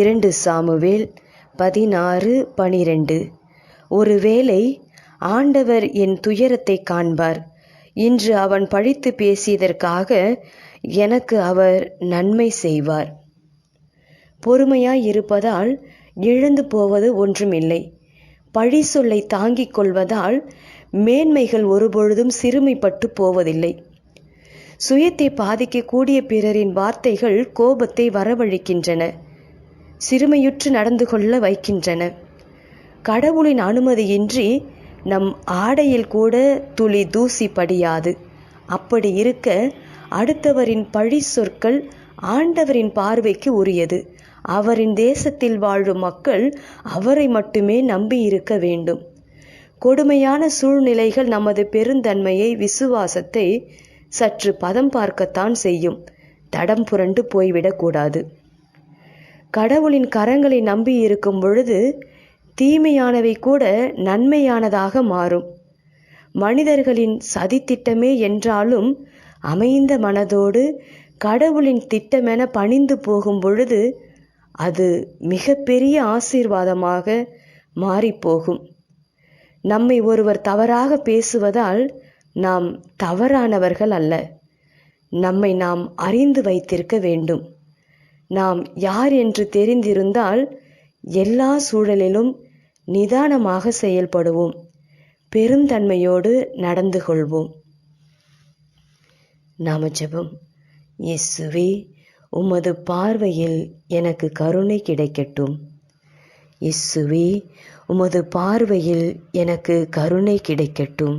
இரண்டு சாமுவேல் பதினாறு பனிரெண்டு. ஒருவேளை ஆண்டவர் என் துயரத்தை காண்பார். இன்று அவன் பழித்து பேசியதற்காக எனக்கு அவர் நன்மை செய்வார். பொறுமையாய் இருப்பதால் இழந்து போவது ஒன்றுமில்லை. பழி சொல்லை தாங்கிக் கொள்வதால் மேன்மைகள் ஒருபொழுதும் சிறுமைப்பட்டு போவதில்லை. சுயத்தை பாதிக்கக்கூடிய பிறரின் வார்த்தைகள் கோபத்தை வரவழைக்கின்றன. சிறுமையுற்று நடந்து கொள்ள வைக்கின்றன. கடவுளின் அனுமதியின்றி நம் ஆடையில் கூட துளி தூசி படியாது அப்படி இருக்க அடுத்தவரின் பழி சொற்கள் ஆண்டவரின் பார்வைக்கு உரியது. அவரின் தேசத்தில் வாழும் மக்கள் அவரை மட்டுமே நம்பியிருக்க வேண்டும். கொடுமையான சூழ்நிலைகள் நமது பெருந்தன்மையை விசுவாசத்தை சற்று பதம் பார்க்கத்தான் செய்யும். தடம் புரண்டு போய்விடக்கூடாது கடவுளின் கரங்களை நம்பி இருக்கும் பொழுது தீமையானவை கூட நன்மையானதாக மாறும். மனிதர்களின் சதித்திட்டமே என்றாலும் அமைந்த மனதோடு கடவுளின் திட்டமென பணிந்து போகும் பொழுது அது மிகப்பெரிய ஆசீர்வாதமாக மாறிப்போகும். நம்மை ஒருவர் தவறாக பேசுவதால் நாம் தவறானவர்கள் அல்ல. நம்மை நாம் அறிந்து வைத்திருக்க வேண்டும். நாம் யார் என்று தெரிந்திருந்தால் எல்லா சூழலிலும் நிதானமாக செயல்படுவோம். பெருந்தன்மையோடு நடந்து கொள்வோம். நாம ஜெபம் இயேசுவே உமது பார்வையில் எனக்கு கருணை கிடைக்கட்டும். இயேசுவே உமது பார்வையில் எனக்கு கருணை கிடைக்கட்டும்.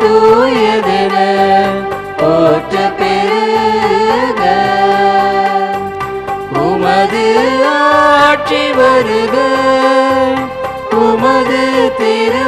தூயதென போற்ற பெருக. உமது ஆட்சி வருக. உமது திரு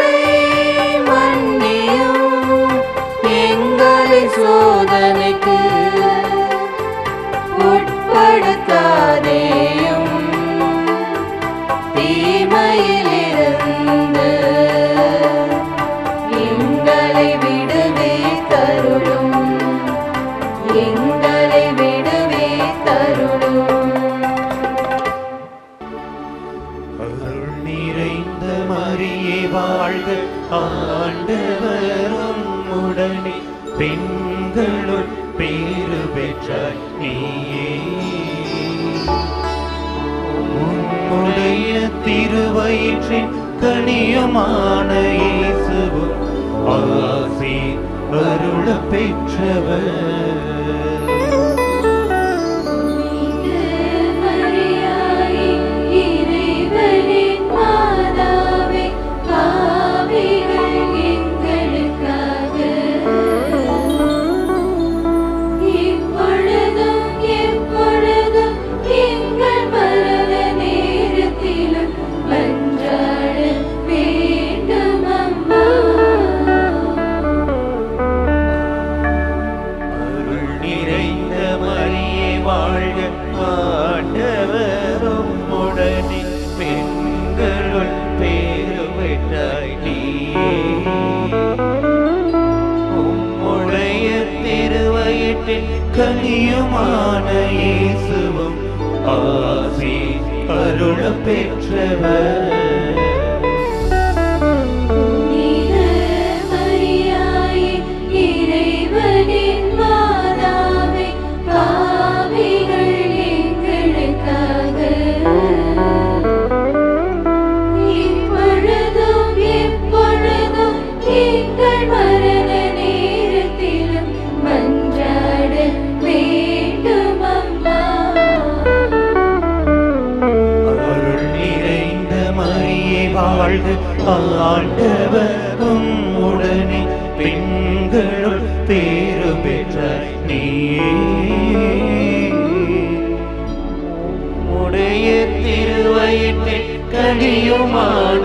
பேரு பெற்ற நீயே. உன்னுடைய திருவயிற்றின் கனியமான ஆசி அருள பெற்றவர். பெற்றவர் வாழ்க ஆண்டவரும் உடனே பெண்களுள் பேரு பெற்ற நீயே. உடைய திருவயிற்றின் கனியுமான